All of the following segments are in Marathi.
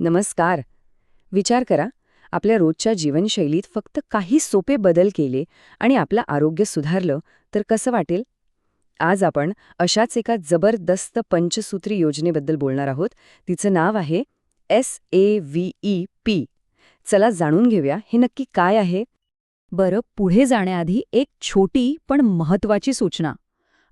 नमस्कार. विचार करा आपल्या रोजच्या जीवनशैलीत फक्त काही सोपे बदल केले आणि आपलं आरोग्य सुधारलं तर कसं वाटेल? आज आपण अशाच एका जबरदस्त पंचसूत्री योजनेबद्दल बोलणार आहोत. तिचं नाव आहे S A V E P. चला जाणून घेऊया हे नक्की काय आहे? बरं पुढे जाण्याआधी एक छोटी पण महत्वाची सूचना.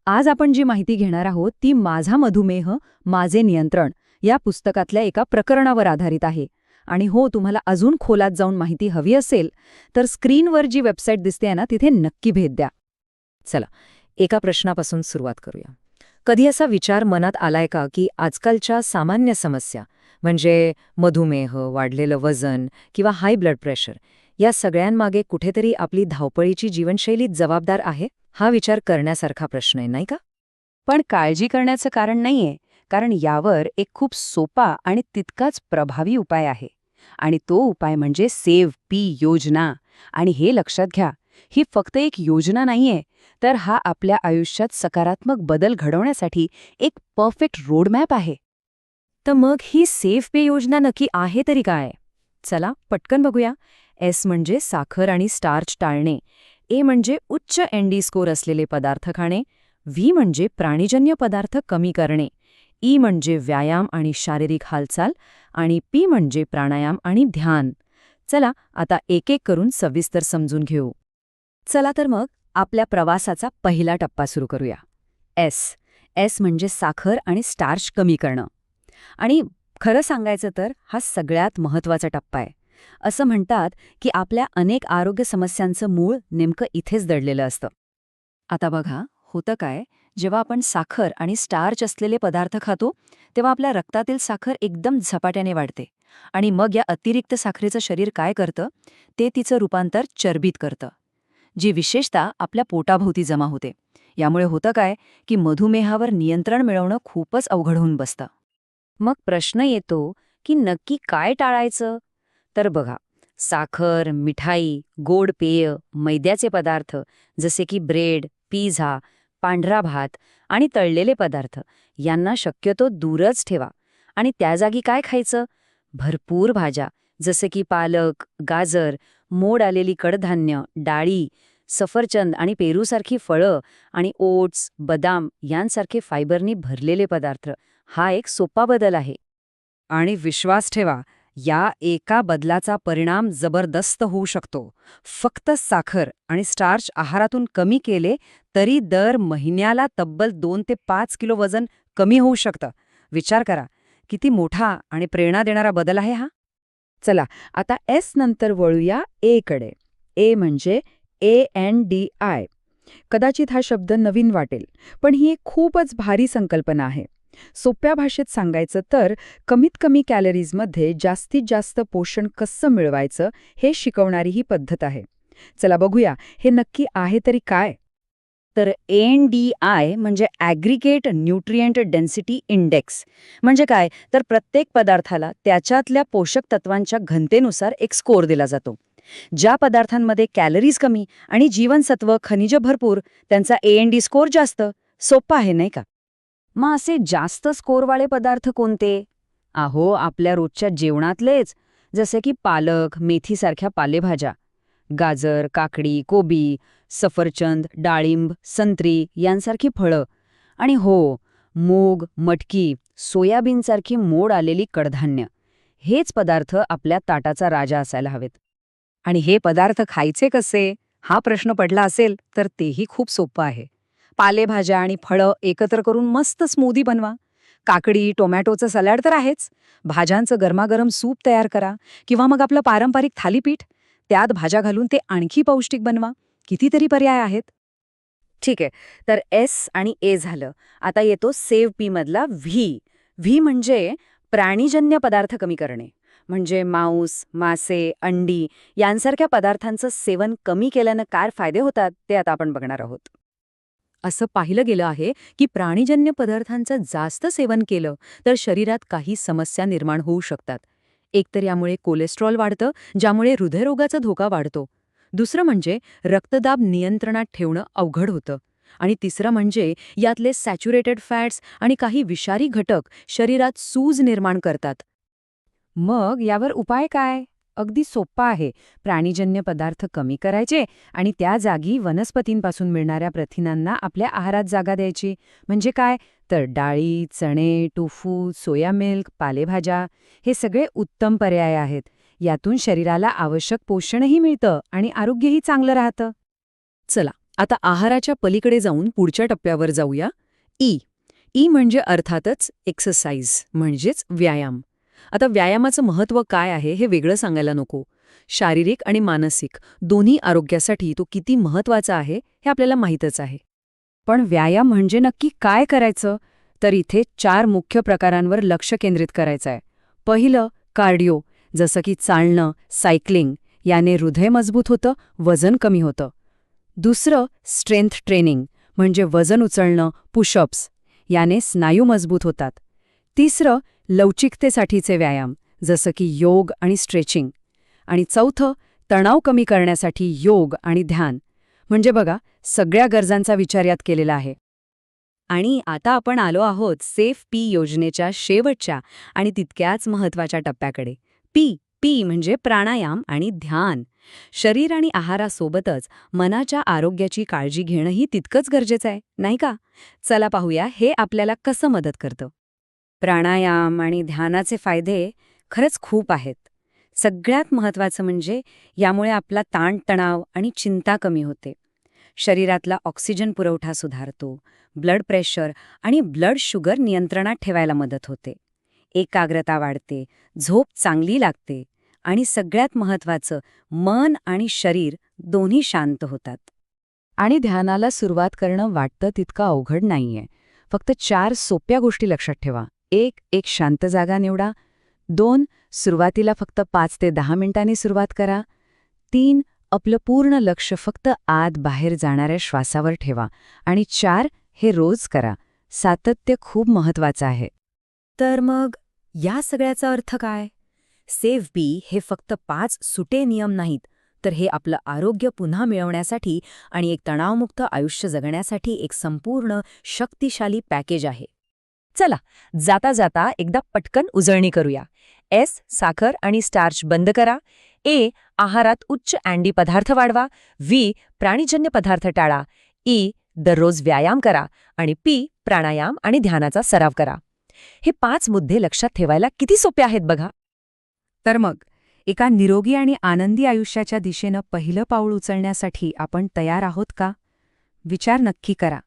आज आपण जी माहिती घेणार आहोत ती माझा मधुमेह माझे नियंत्रण. या पुस्तकातल्या एका प्रकरणावर आधारित आहे. आणि हो तुम्हाला अजून खोलात जाऊन माहिती हवी असेल तर स्क्रीनवर जी वेबसाईट दिसते ना तिथे नक्की भेट द्या. चला एका प्रश्नापासून सुरुवात करूया. कधी असा विचार मनात आलाय का की आजकालच्या सामान्य समस्या म्हणजे मधुमेह वाढलेलं वजन किंवा हाय ब्लड प्रेशर या सगळ्यांमागे कुठेतरी आपली धावपळीची जीवनशैली जबाबदार आहे? हा विचार करण्यासारखा प्रश्न आहे नाही का? पण काळजी करण्याचं कारण नाहीये. कारण यावर एक खूप सोपा आणि तितकाच प्रभावी उपाय आहे. आणि तो उपाय म्हणजे सेव्ह पी योजना. आणि हे लक्षात घ्या ही फक्त एक योजना नाहीये तर हा आपल्या आयुष्यात सकारात्मक बदल घडवण्यासाठी एक परफेक्ट रोडमॅप आहे. तर मग ही सेफ पे योजना नक्की आहे तरी काय? चला पटकन बघूया. एस म्हणजे साखर आणि स्टार्च टाळणे. ए म्हणजे उच्च एनडी स्कोर असलेले पदार्थ खाणे. व्ही म्हणजे प्राणीजन्य पदार्थ कमी करणे. ई म्हणजे व्यायाम आणि शारीरिक हालचाल आणि पी म्हणजे प्राणायाम आणि ध्यान. चला आता एक एक करून सविस्तर समजून घेऊ. चला तर मग आपल्या प्रवासाचा पहिला टप्पा सुरू करूया. एस. एस म्हणजे साखर आणि स्टार्च कमी करणं. आणि खरं सांगायचं तर हा सगळ्यात महत्त्वाचा टप्पा आहे. असं म्हणतात की आपल्या अनेक आरोग्य समस्यांचं मूळ नेमकं इथेच दडलेलं असतं. आता बघा होतं काय? जेव्हा आपण साखर आणि स्टार्च असलेले पदार्थ खातो तेव्हा आपल्या रक्तातील साखर एकदम झपाट्याने वाढते. आणि मग या अतिरिक्त साखरेचं शरीर काय करतं? ते तिचं रूपांतर चरबीत करतं. जी विशेषतः आपल्या पोटाभोवती जमा होते. यामुळे होतं काय? की मधुमेहावर नियंत्रण मिळवणं खूपच अवघड होऊन बसतं. मग प्रश्न येतो की नक्की काय टाळायचं? तर बघा साखर मिठाई गोड पेय मैद्याचे पदार्थ जसे की ब्रेड पिझ्झा पांढरा भात आणि तळलेले पदार्थ. यांना शक्यतो दूरच ठेवा. आणि त्या जागी काय खायचं? भरपूर भाज्या जसे की पालक गाजर मोड आलेली कडधान्य डाळी सफरचंद आणि पेरूसारखी फळं आणि ओट्स बदाम यांसारखे फायबरनी भरलेले पदार्थ. हा एक सोपा बदल आहे. आणि विश्वास ठेवा. या एका बदलाचा परिणाम जबरदस्त होऊ शकतो. फक्त साखर आणि स्टार्च आहारातून कमी केले तरी दर महिन्याला तब्बल दोन ते पाच किलो वजन कमी होऊ शकतं. विचार करा किती मोठा आणि प्रेरणा देणारा बदल आहे हा? चला आता एस नंतर वळूया ए कडे. ए म्हणजे ए एन डी आय. कदाचित हा शब्द नवीन वाटेल पण ही एक खूपच भारी संकल्पना आहे. सोप्या भाषेत सांगायचं तर कमीत कमी कॅलरीजमध्ये जास्तीत जास्त पोषण कसं मिळवायचं हे शिकवणारी ही पद्धत आहे. चला बघूया हे नक्की आहे तरी काय? तर एन डी आय म्हणजे ॲग्रिगेट न्यूट्रिएंट डेन्सिटी इंडेक्स म्हणजे काय? तर प्रत्येक पदार्थाला त्याच्यातल्या पोषक तत्वांच्या घनतेनुसार एक स्कोर दिला जातो. ज्या पदार्थांमध्ये कॅलरीज कमी आणि जीवनसत्व खनिज भरपूर त्यांचा ए एन डी स्कोर जास्त सोपा आहे नाही का? मग असे जास्त स्कोरवाळे पदार्थ कोणते? अहो आपल्या रोजच्या जेवणातलेच जसे की पालक मेथीसारख्या पालेभाज्या. गाजर काकडी कोबी सफरचंद डाळिंब संत्री यांसारखी फळं. आणि हो मूग मटकी सोयाबीनसारखी मोड आलेली कडधान्य. हेच पदार्थ आपल्या ताटाचा राजा असायला हवेत. आणि हे पदार्थ खायचे कसे? हा प्रश्न पडला असेल तर तेही खूप सोपं आहे. पालेभाज्या आणि फळं एकत्र करून मस्त स्मूदी बनवा. काकडी टोमॅटोचं सलाड तर आहेच. भाज्यांचं गरमागरम सूप तयार करा किंवा मग आपलं पारंपरिक थालीपीठ. त्यात भाज्या घालून ते आणखी पौष्टिक बनवा. कितीतरी पर्याय आहेत. ठीक आहे. तर एस आणि ए झालं. आता येतो सेव पी मधला व्ही व्ही म्हणजे प्राणीजन्य पदार्थ कमी करणे. म्हणजे मांस मासे अंडी यांसारख्या पदार्थांचं सेवन कमी केल्यानं काय फायदे होतात ते आता आपण बघणार आहोत. असं पाहिलं गेलं आहे की प्राणीजन्य पदार्थांचं जास्त सेवन केलं तर शरीरात काही समस्या निर्माण होऊ शकतात. एकतर यामुळे कोलेस्ट्रॉल वाढतं ज्यामुळे हृदयरोगाचा धोका वाढतो. दुसरं म्हणजे रक्तदाब नियंत्रणात ठेवणं अवघड होतं. आणि तिसरं म्हणजे यातले सॅच्युरेटेड फॅट्स आणि काही विषारी घटक शरीरात सूज निर्माण करतात. मग यावर उपाय काय? अगदी सोप्पा आहे. प्राणीजन्य पदार्थ कमी करायचे आणि त्या जागी वनस्पतींपासून मिळणाऱ्या प्रथिनांना आपल्या आहारात जागा द्यायची. म्हणजे काय? तर डाळी चणे टोफू सोया मिल्क पालेभाज्या हे सगळे उत्तम पर्याय आहेत. यातून शरीराला आवश्यक पोषणही मिळतं आणि आरोग्यही चांगलं राहतं. चला आता आहाराच्या पलीकडे जाऊन पुढच्या टप्प्यावर जाऊया. ई. ई म्हणजे अर्थातच एक्सरसाइज म्हणजेच व्यायाम. आता व्यायामाचं महत्त्व काय आहे हे वेगळं सांगायला नको. शारीरिक आणि मानसिक दोन्ही आरोग्यासाठी तो किती महत्त्वाचा आहे हे आपल्याला माहीतच आहे. पण व्यायाम म्हणजे नक्की काय करायचं? तर इथे चार मुख्य प्रकारांवर लक्ष केंद्रित करायचं आहे पहिलं कार्डिओ जसं की चालणं सायकलिंग याने हृदय मजबूत होतं वजन कमी होतं. दुसरं स्ट्रेंथ ट्रेनिंग म्हणजे वजन उचलणं पुशअप्स याने स्नायू मजबूत होतात. तिसरं लवचिकतेसाठीचे व्यायाम जसं की योग आणि स्ट्रेचिंग. आणि चौथं तणाव कमी करण्यासाठी योग आणि ध्यान. म्हणजे बघा सगळ्या गरजांचा विचार यात केलेला आहे. आणि आता आपण आलो आहोत सेफ पी योजनेच्या शेवटच्या आणि तितक्याच महत्त्वाच्या टप्प्याकडे. पी पी म्हणजे प्राणायाम आणि ध्यान. शरीर आणि आहारासोबतच मनाच्या आरोग्याची काळजी घेणंही तितकंच गरजेचं आहे नाही का? चला पाहूया हे आपल्याला कसं मदत करतं. प्राणायाम आणि ध्यानाचे फायदे खरंच खूप आहेत. सगळ्यात महत्त्वाचं म्हणजे यामुळे आपला ताणतणाव आणि चिंता कमी होते. शरीरातला ऑक्सिजन पुरवठा सुधारतो ब्लड प्रेशर आणि ब्लड शुगर नियंत्रणात ठेवायला मदत होते. एकाग्रता वाढते झोप चांगली लागते आणि सगळ्यात महत्त्वाचं मन आणि शरीर दोन्ही शांत होतात. आणि ध्यानाला सुरुवात करणं वाटतं तितकं अवघड नाहीये. फक्त चार सोप्या गोष्टी लक्षात ठेवा. एक एक शांत जागा निवडा. दोन सुरुवातीला फक्त पाच ते दहा मिनिटांनी सुरुवात करा. तीन आपलं पूर्ण लक्ष फक्त आत बाहेर जाणाऱ्या श्वासावर ठेवा. आणि चार हे रोज करा. सातत्य खूप महत्वाचं आहे. तर मग या सगळ्याचा अर्थ काय? सेव्ह बी हे फक्त पाच सुटे नियम नाहीत तर हे आपलं आरोग्य पुन्हा मिळवण्यासाठी आणि एक तणावमुक्त आयुष्य जगण्यासाठी एक संपूर्ण शक्तिशाली पॅकेज आहे. चला जाता जाता एकदा पटकन उजळणी करूया. एस साखर आणि स्टार्च बंद करा. ए आहारात उच्च अँडी पदार्थ वाढवा. व्ही प्राणीजन्य पदार्थ टाळा. ई दररोज व्यायाम करा. आणि पी प्राणायाम आणि ध्यानाचा सराव करा. हे पाच मुद्दे लक्षात ठेवायला किती सोपे आहेत बघा. तर मग एका निरोगी आणि आनंदी आयुष्याच्या दिशेनं पहिलं पाऊल उचलण्यासाठी आपण तयार आहोत का? विचार नक्की करा.